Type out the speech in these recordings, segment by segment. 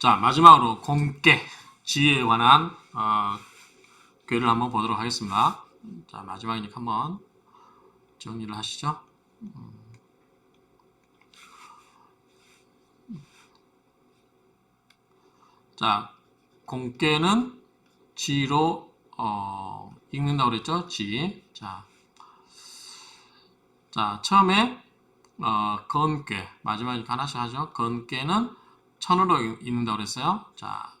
자, 마지막으로 공개, 지혜에 관한 어, 괴를 한번 보도록 하겠습니다. 자, 마지막이니까 한번 정리를 하시죠. 음. 자, 공개는 지로 어, 읽는다고 그랬죠? 지. 자, 자 처음에 어, 건괴 마지막이니까 하나씩 하죠. 건괴는 천으로 읽- 읽는다고 그랬어요. 자,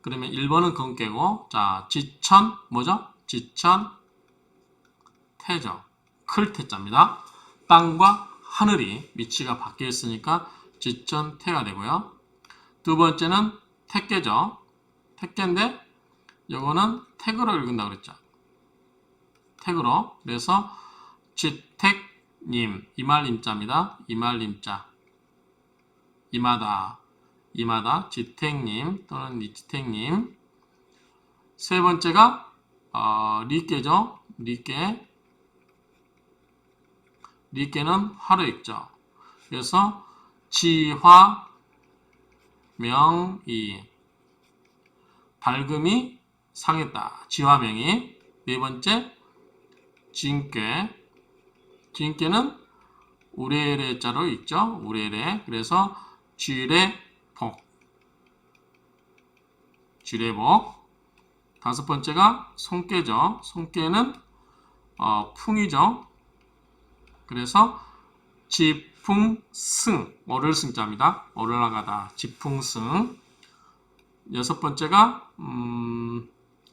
그러면 1번은 건괴고, 자, 지천 뭐죠? 지천 태죠. 클 태자입니다. 땅과 하늘이 위치가 바뀌어 있으니까 지천 태가 되고요. 두 번째는 택계죠. 택계인데 요거는 택으로 읽는다고 그랬죠. 택으로. 그래서 지택님 이말림자입니다. 이말림자. 이마다 이마다 지택님 또는 이지택님 세 번째가 어, 리께죠. 리께 리께는 화로 읽죠. 그래서 지화 명이 밝음이 상했다. 지화명이 네 번째 진께 진께는 우레레 자로 읽죠. 우레레 그래서 쥐레 복 쥐레복 다섯 번째가 손깨죠. 손깨는 어, 풍이죠. 그래서 지풍승 어를 승자입니다. 어를 나가다 지풍승 여섯 번째가 음,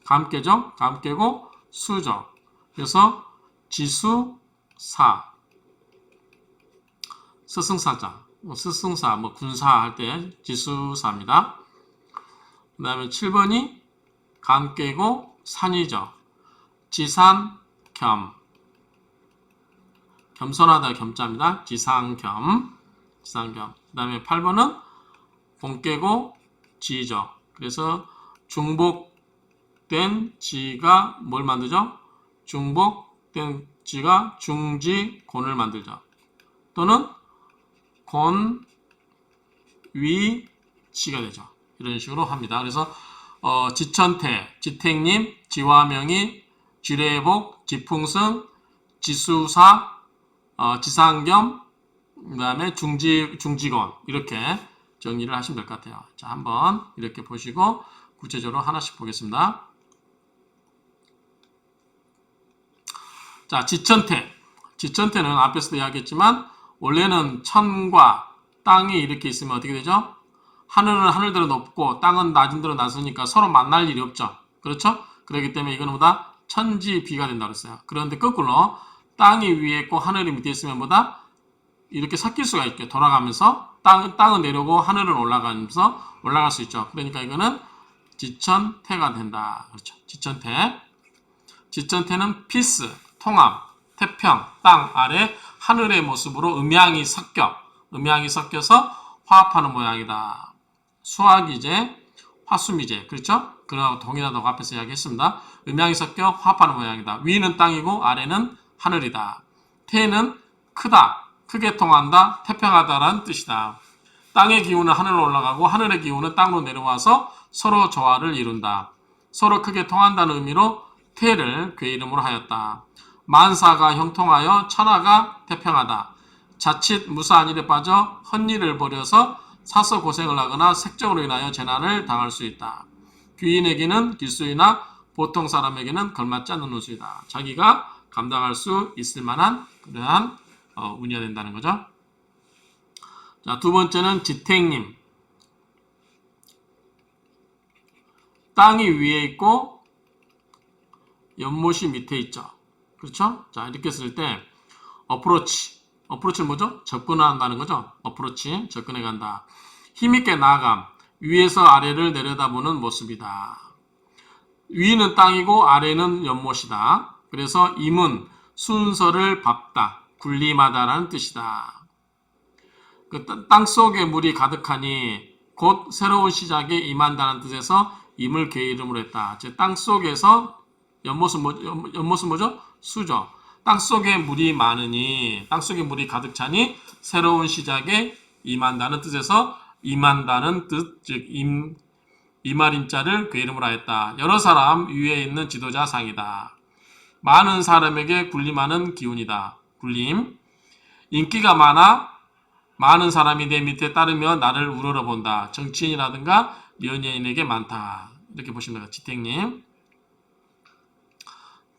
감깨죠. 감깨고 수죠. 그래서 지수사 스승사자 뭐 스승사 뭐 군사 할 때 지수사입니다. 그 다음에 7번이 감 깨고 산이죠. 지산 겸 겸손하다 겸자입니다. 지상 겸 지상 겸 그 다음에 8번은 본깨고 지죠. 그래서 중복된 지가 뭘 만들죠? 중복된 지가 중지곤을 만들죠. 또는 곤, 위, 지가 되죠. 이런 식으로 합니다. 그래서 어, 지천태, 지택님, 지화명이, 지례복, 지풍승, 지수사, 어, 지상겸, 그 다음에 중지, 중직원 이렇게 정리를 하시면 될 것 같아요. 자, 한번 이렇게 보시고 구체적으로 하나씩 보겠습니다. 자, 지천태. 지천태는 앞에서도 이야기했지만 원래는 천과 땅이 이렇게 있으면 어떻게 되죠? 하늘은 하늘대로 높고 땅은 낮은 대로 낮으니까 서로 만날 일이 없죠. 그렇죠? 그렇기 때문에 이거는 보다 천지 비가 된다고 그랬어요. 그런데 거꾸로 땅이 위에 있고 하늘이 밑에 있으면 보다 이렇게 섞일 수가 있게 돌아가면서 땅, 땅은 내려오고 하늘은 올라가면서 올라갈 수 있죠. 그러니까 이거는 지천태가 된다. 그렇죠. 지천태. 지천태는 피스, 통합, 태평, 땅 아래 하늘의 모습으로 음양이 섞여, 음양이 섞여서 화합하는 모양이다. 수학이제, 화수미제, 그렇죠? 그러고 동일하다고 앞에서 이야기했습니다. 음양이 섞여 화합하는 모양이다. 위는 땅이고 아래는 하늘이다. 태는 크다, 크게 통한다, 태평하다라는 뜻이다. 땅의 기운은 하늘로 올라가고 하늘의 기운은 땅으로 내려와서 서로 조화를 이룬다. 서로 크게 통한다는 의미로 태를 괴 이름으로 하였다. 만사가 형통하여 천하가 태평하다. 자칫 무사한 일에 빠져 헛일을 벌여서 사서 고생을 하거나 색적으로 인하여 재난을 당할 수 있다. 귀인에게는 기수이나 보통 사람에게는 걸맞지 않는 우수이다. 자기가 감당할 수 있을 만한 그러한 어, 운이어야 된다는 거죠. 자, 두 번째는 지택님. 땅이 위에 있고 연못이 밑에 있죠. 그렇죠? 자, 이렇게 쓸 때 어프로치. 어프로치는 뭐죠? 접근한다는 거죠. 어프로치. 접근해 간다. 힘있게 나아감. 위에서 아래를 내려다보는 모습이다. 위는 땅이고 아래는 연못이다. 그래서 임은 순서를 밟다, 군림하다라는 뜻이다. 그 땅 속에 물이 가득하니 곧 새로운 시작에 임한다는 뜻에서 임을 개 이름으로 했다. 즉 땅 속에서 연못은 뭐 연- 연못은 뭐죠? 수죠. 땅 속에 물이 많으니 땅 속에 물이 가득 차니 새로운 시작에 임한다는 뜻에서 임한다는 뜻, 즉 임, 이말인자를 괴이름으로 하였다. 여러 사람 위에 있는 지도자 상이다. 많은 사람에게 군림하는 기운이다. 군림. 인기가 많아 많은 사람이 내 밑에 따르며 나를 우러러 본다. 정치인이라든가 연예인에게 많다. 이렇게 보시면 돼요. 지택님.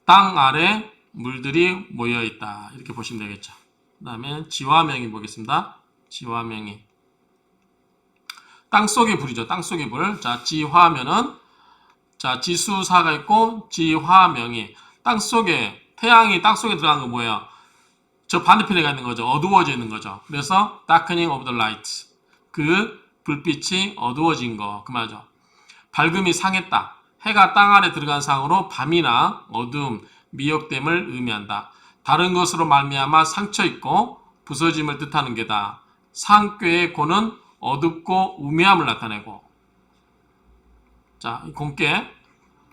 땅 아래 물들이 모여 있다. 이렇게 보시면 되겠죠. 그 다음에 지화명이 보겠습니다. 지화명이. 땅 속의 불이죠. 땅 속의 불. 자, 지화면은 자, 지수사가 있고 지화명이 땅 속에 태양이 땅 속에 들어간 거 뭐예요? 저 반대편에 가 있는 거죠. 어두워져 있는 거죠. 그래서 darkening of the light. 그 불빛이 어두워진 거. 그 말이죠. 밝음이 상했다. 해가 땅 아래 들어간 상으로 밤이나 어둠, 미혹됨을 의미한다. 다른 것으로 말미암아 상처 있고 부서짐을 뜻하는 게다. 상꾀의 고는 어둡고 우매함을 나타내고 자, 이 공깨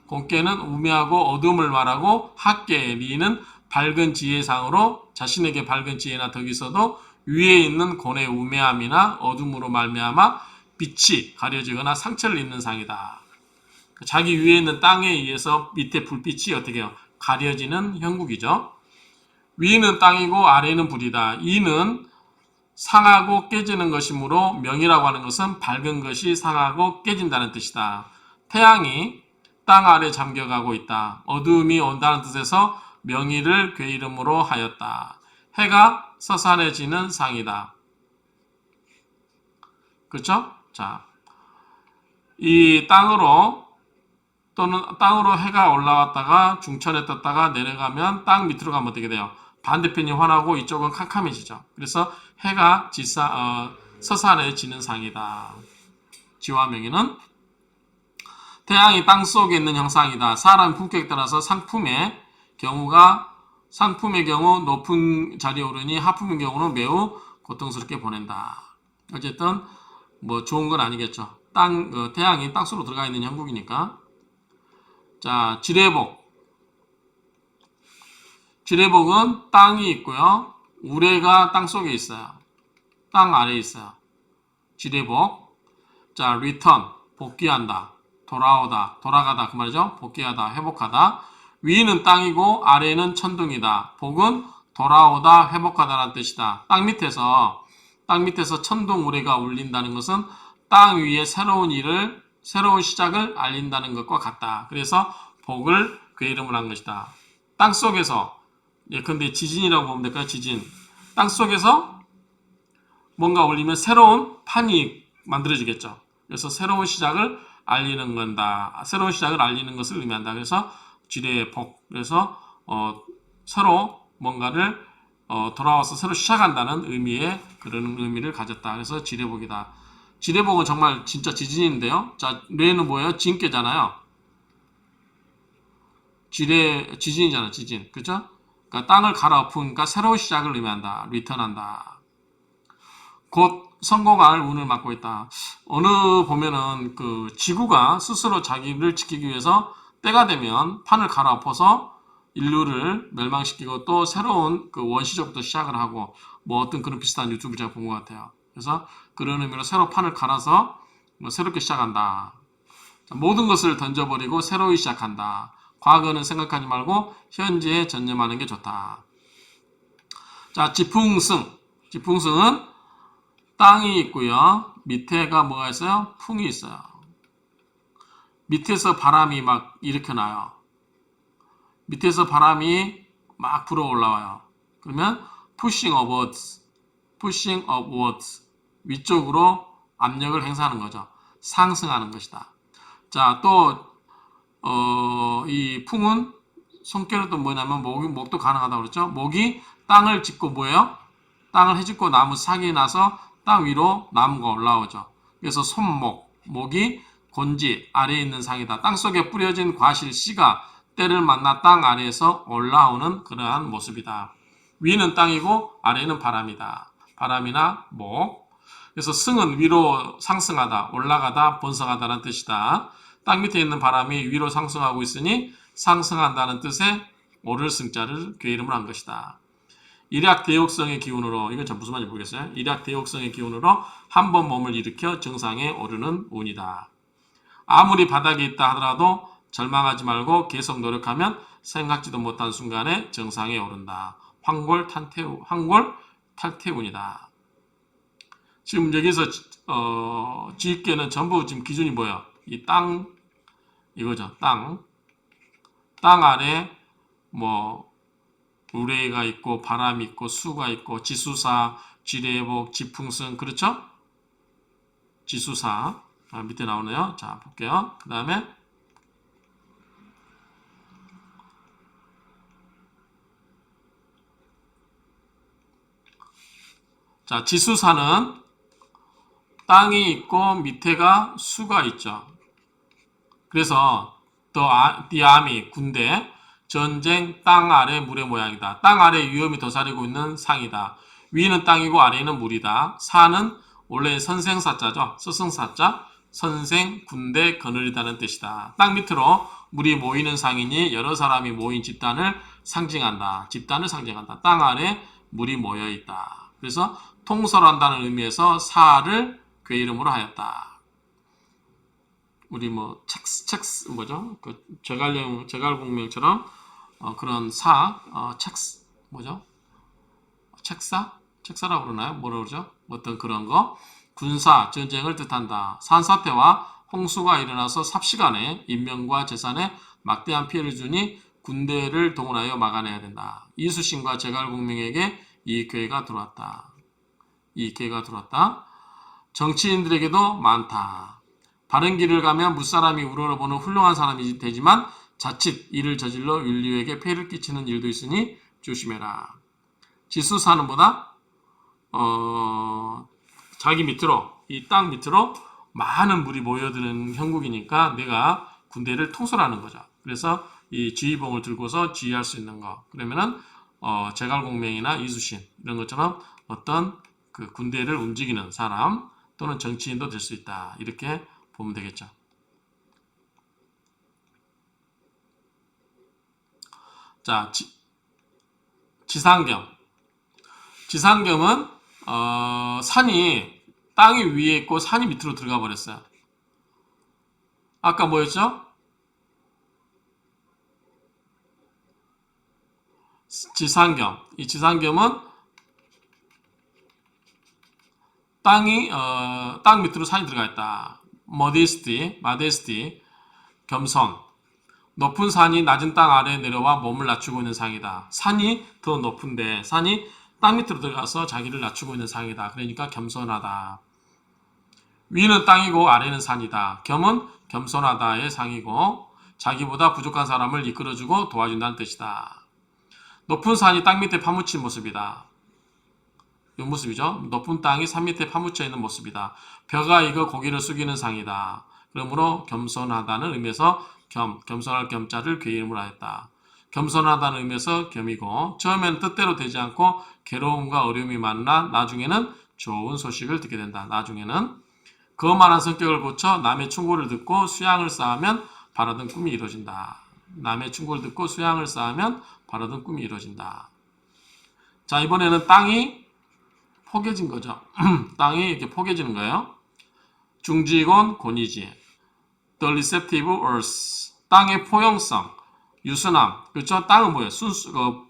공깨는 우매하고 어둠을 말하고 학계 리는 밝은 지혜상으로 자신에게 밝은 지혜나 덕이 있어도 위에 있는 곤의 우매함이나 어둠으로 말미암아 빛이 가려지거나 상처를 입는 상이다. 자기 위에 있는 땅에 의해서 밑에 불빛이 어떻게 해요? 가려지는 형국이죠. 위는 땅이고 아래는 불이다. 이는 상하고 깨지는 것이므로 명이라고 하는 것은 밝은 것이 상하고 깨진다는 뜻이다. 태양이 땅 아래 잠겨가고 있다. 어두움이 온다는 뜻에서 명의를 괴 이름으로 하였다. 해가 서산해지는 상이다. 그렇죠? 자, 이 땅으로 또는 땅으로 해가 올라왔다가 중천에 떴다가 내려가면 땅 밑으로 가면 어떻게 돼요? 반대편이 환하고 이쪽은 캄캄해지죠. 그래서 해가 지사, 어, 서산해지는 상이다. 지화명의는 태양이 땅 속에 있는 형상이다. 사람 품격에 따라서 상품의 경우가 상품의 경우 높은 자리에 오르니 하품의 경우는 매우 고통스럽게 보낸다. 어쨌든 뭐 좋은 건 아니겠죠. 땅 어, 태양이 땅 속으로 들어가 있는 형국이니까. 자, 지뢰복. 지뢰복은 땅이 있고요. 우레가 땅 속에 있어요. 땅 아래에 있어요. 지뢰복. 자, return. 복귀한다. 돌아오다. 돌아가다. 그 말이죠. 복귀하다. 회복하다. 위는 땅이고 아래는 천둥이다. 복은 돌아오다. 회복하다라는 뜻이다. 땅 밑에서 땅 밑에서 천둥 우레가 울린다는 것은 땅 위에 새로운 일을 새로운 시작을 알린다는 것과 같다. 그래서 복을 그 이름을 한 것이다. 땅 속에서 예컨대 지진이라고 보면 될까요? 지진. 땅 속에서 뭔가 올리면 새로운 판이 만들어지겠죠. 그래서 새로운 시작을 알리는 건다. 새로운 시작을 알리는 것을 의미한다. 그래서 지뢰의 복. 그래서 어, 서로 뭔가를 어, 돌아와서 새로 시작한다는 의미의 그런 의미를 가졌다. 그래서 지뢰복이다. 지뢰복은 정말 진짜 지진인데요. 자, 뇌는 뭐예요? 진깨잖아요. 지뢰 지진이잖아, 지진. 그죠? 그러니까 땅을 갈아엎으니까 새로운 시작을 의미한다. 리턴한다. 곧 성공할 운을 맡고 있다. 어느 보면은 그 지구가 스스로 자기를 지키기 위해서 때가 되면 판을 갈아엎어서 인류를 멸망시키고 또 새로운 그 원시적부터 시작을 하고 뭐 어떤 그런 비슷한 유튜브 제가 본 것 같아요. 그래서 그런 의미로 새로 판을 갈아서 뭐 새롭게 시작한다. 자, 모든 것을 던져버리고 새로이 시작한다. 과거는 생각하지 말고 현재에 전념하는 게 좋다. 자, 지풍승. 지풍승은 땅이 있고요. 밑에가 뭐가 있어요? 풍이 있어요. 밑에서 바람이 막 일으켜나요. 밑에서 바람이 막 불어 올라와요. 그러면 pushing upwards, pushing upwards 위쪽으로 압력을 행사하는 거죠. 상승하는 것이다. 자, 또, 어, 이 풍은 손결은 또 뭐냐면 목이, 목도 가능하다고 그랬죠. 목이 땅을 짚고 뭐예요? 땅을 해집고 나무 삭이 나서 땅 위로 나무가 올라오죠. 그래서 손목, 목이 곤지 아래에 있는 상이다. 땅 속에 뿌려진 과실 씨가 때를 만나 땅 아래에서 올라오는 그러한 모습이다. 위는 땅이고 아래는 바람이다. 바람이나 목. 그래서 승은 위로 상승하다, 올라가다, 번성하다는 뜻이다. 땅 밑에 있는 바람이 위로 상승하고 있으니 상승한다는 뜻의 오를 승자를 괴 이름을 한 것이다. 일약 대역성의 기운으로 이건 참 무슨 말인지 모르겠어요. 일약 대역성의 기운으로 한 번 몸을 일으켜 정상에 오르는 운이다. 아무리 바닥에 있다 하더라도 절망하지 말고 계속 노력하면 생각지도 못한 순간에 정상에 오른다. 황골 탈퇴 황골 탈퇴운이다. 지금 여기서 어, 지입계는 전부 지금 기준이 뭐야? 이 땅 이거죠. 땅. 땅 안에 뭐 우레가 있고 바람이 있고 수가 있고 지수사, 지뢰복, 지풍선 그렇죠? 지수사 아, 밑에 나오네요. 자 볼게요. 그 다음에 자 지수사는 땅이 있고 밑에가 수가 있죠. 그래서 the, army 군대 전쟁 땅 아래 물의 모양이다. 땅 아래 위험이 도사리고 있는 상이다. 위는 땅이고 아래는 물이다. 사는 원래 선생사자죠. 스승사자 선생 군대 그늘이다는 뜻이다. 땅 밑으로 물이 모이는 상이니 여러 사람이 모인 집단을 상징한다. 집단을 상징한다. 땅 아래 물이 모여 있다. 그래서 통솔한다는 의미에서 사를 그 이름으로 하였다. 우리 뭐 첵스 첵스 뭐죠? 그 제갈령 제갈공명처럼 어, 그런 사 어, 첵스 뭐죠? 책사 책사라고 그러나요? 뭐라 그러죠? 어떤 그런 거 군사 전쟁을 뜻한다. 산사태와 홍수가 일어나서 삽시간에 인명과 재산에 막대한 피해를 주니 군대를 동원하여 막아내야 된다. 이수신과 제갈공명에게 이 기회가 들어왔다. 이 기회가 들어왔다. 정치인들에게도 많다. 바른 길을 가면 무사람이 우러러보는 훌륭한 사람이 되지만 자칫 이를 저질러 인류에게 폐를 끼치는 일도 있으니 조심해라. 지수사는 보다 어, 자기 밑으로 이 땅 밑으로 많은 물이 모여드는 형국이니까 내가 군대를 통솔하는 거죠. 그래서 이 지휘봉을 들고서 지휘할 수 있는 거. 그러면은 어, 제갈공명이나 이수신 이런 것처럼 어떤 그 군대를 움직이는 사람 또는 정치인도 될 수 있다. 이렇게 보면 되겠죠. 자, 지, 지상경. 지상경은 어, 산이 땅이 위에 있고 산이 밑으로 들어가 버렸어요. 아까 뭐였죠? 지상경. 이 지상경은 땅이 어, 땅 밑으로 산이 들어가 있다. modesty, modesty, 겸손. 높은 산이 낮은 땅 아래에 내려와 몸을 낮추고 있는 상이다. 산이 더 높은데 산이 땅 밑으로 들어가서 자기를 낮추고 있는 상이다. 그러니까 겸손하다. 위는 땅이고 아래는 산이다. 겸은 겸손하다의 상이고 자기보다 부족한 사람을 이끌어주고 도와준다는 뜻이다. 높은 산이 땅 밑에 파묻힌 모습이다. 이 모습이죠. 높은 땅이 산 밑에 파묻혀 있는 모습이다. 벼가 익어 고기를 숙이는 상이다. 그러므로 겸손하다는 의미에서 겸, 겸손할 겸자를 그 이름으로 하였다. 겸손하다는 의미에서 겸이고 처음에는 뜻대로 되지 않고 괴로움과 어려움이 만나 나중에는 좋은 소식을 듣게 된다. 나중에는 거만한 성격을 고쳐 남의 충고를 듣고 수양을 쌓으면 바라던 꿈이 이루어진다. 남의 충고를 듣고 수양을 쌓으면 바라던 꿈이 이루어진다. 자 이번에는 땅이 포개진 거죠. 땅이 이렇게 포개지는 거예요. 중지곤 곤이지. The receptive earth. 땅의 포용성, 유순함. 그렇죠? 땅은 뭐예요? 순수, 어,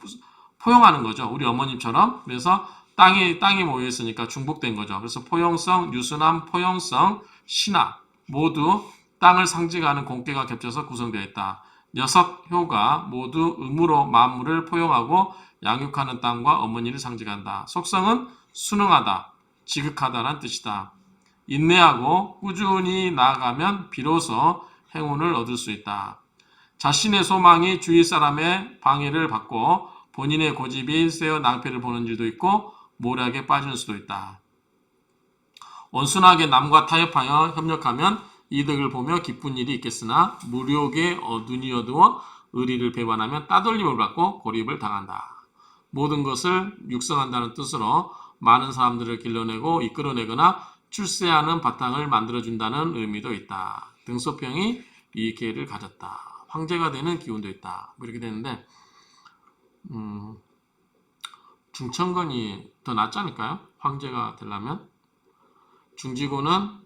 포용하는 거죠. 우리 어머님처럼. 그래서 땅이, 땅이 모여 있으니까 중복된 거죠. 그래서 포용성, 유순함, 포용성, 신화. 모두 땅을 상징하는 공개가 겹쳐서 구성되어 있다. 여섯 효가 모두 음으로 만물을 포용하고 양육하는 땅과 어머니를 상징한다. 속성은 순응하다, 지극하다란 뜻이다. 인내하고 꾸준히 나아가면 비로소 행운을 얻을 수 있다. 자신의 소망이 주위 사람의 방해를 받고 본인의 고집이 세어 낭패를 보는 일도 있고 모략에 빠지는 수도 있다. 온순하게 남과 타협하여 협력하면 이득을 보며 기쁜 일이 있겠으나 무력에 눈이 어두워 의리를 배반하면 따돌림을 받고 고립을 당한다. 모든 것을 육성한다는 뜻으로 많은 사람들을 길러내고 이끌어내거나 출세하는 바탕을 만들어준다는 의미도 있다. 등소평이 이 기회를 가졌다. 황제가 되는 기운도 있다. 뭐 이렇게 되는데, 음, 중천건이 더 낫지 않을까요? 황제가 되려면 중지고는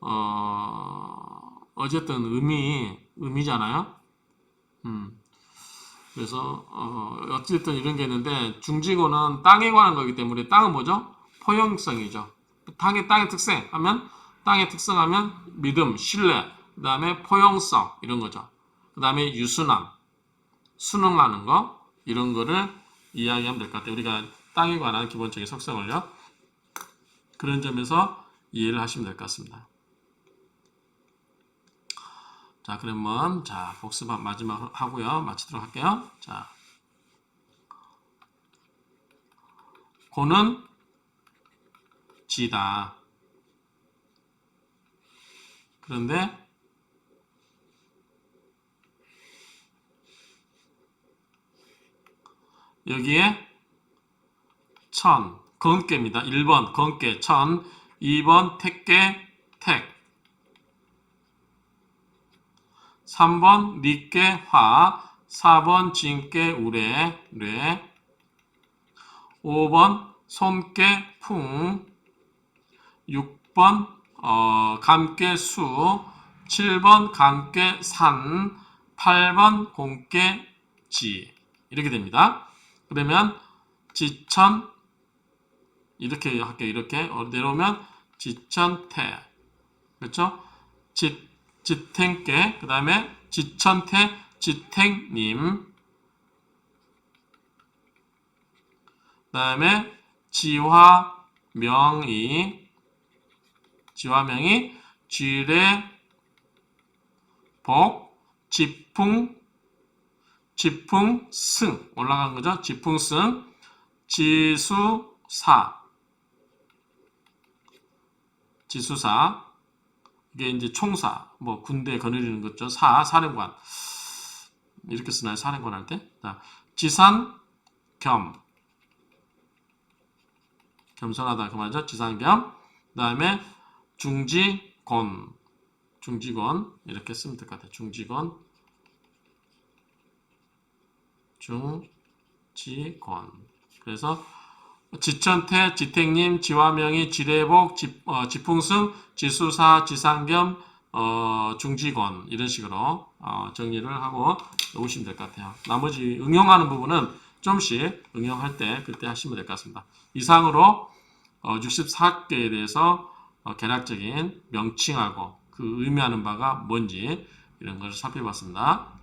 어 어쨌든 의미 의미잖아요. 음 그래서 어 어쨌든 이런 게 있는데 중지고는 땅에 관한 거기 때문에 땅은 뭐죠? 포용성이죠. 땅의 땅의 특성 하면 땅의 특성하면 믿음, 신뢰, 그 다음에 포용성 이런 거죠. 그 다음에 유순함, 순응하는 거 이런 거를 이야기하면 될 것 같아요. 우리가 땅에 관한 기본적인 속성을요. 그런 점에서 이해를 하시면 될 것 같습니다. 자, 그러면 자 복습 마지막 하고요. 마치도록 할게요. 자, 고는 지다. 그런데 여기에 천, 건깨입니다. 1번 건깨, 천, 2번 택깨, 택, 3번 니깨, 화, 4번 진깨, 우레, 뇌, 5번 손깨, 풍, 6번 어, 감깨, 수, 7번 감깨, 산, 8번 공깨, 지 이렇게 됩니다. 그러면 지천 이렇게 할게요. 이렇게 어, 내려오면 지천태 그렇죠? 지 지탱께 그 다음에 지천태 지탱님. 그 다음에 지화명이 지화명이 지뢰 복 지풍 지풍승. 올라간 거죠. 지풍승 지수사. 지수사 이게 이제 총사 뭐 군대 거느리는 거죠. 사 사령관 이렇게 쓰나요? 사령관 할 때. 자, 지산 겸 겸손하다 그 말이죠. 지산 겸 그 다음에 중지곤 중지곤 이렇게 쓰면 될 것 같아요. 중지곤 중지권. 그래서 지천태, 지택님, 지화명이, 지례복, 지, 어, 지풍승, 지수사, 지상겸, 어, 중지권 이런 식으로 어, 정리를 하고 오시면 될 것 같아요. 나머지 응용하는 부분은 좀씩 응용할 때 그때 하시면 될 것 같습니다. 이상으로 어, 64개에 대해서 어, 개략적인 명칭하고 그 의미하는 바가 뭔지 이런 것을 살펴봤습니다.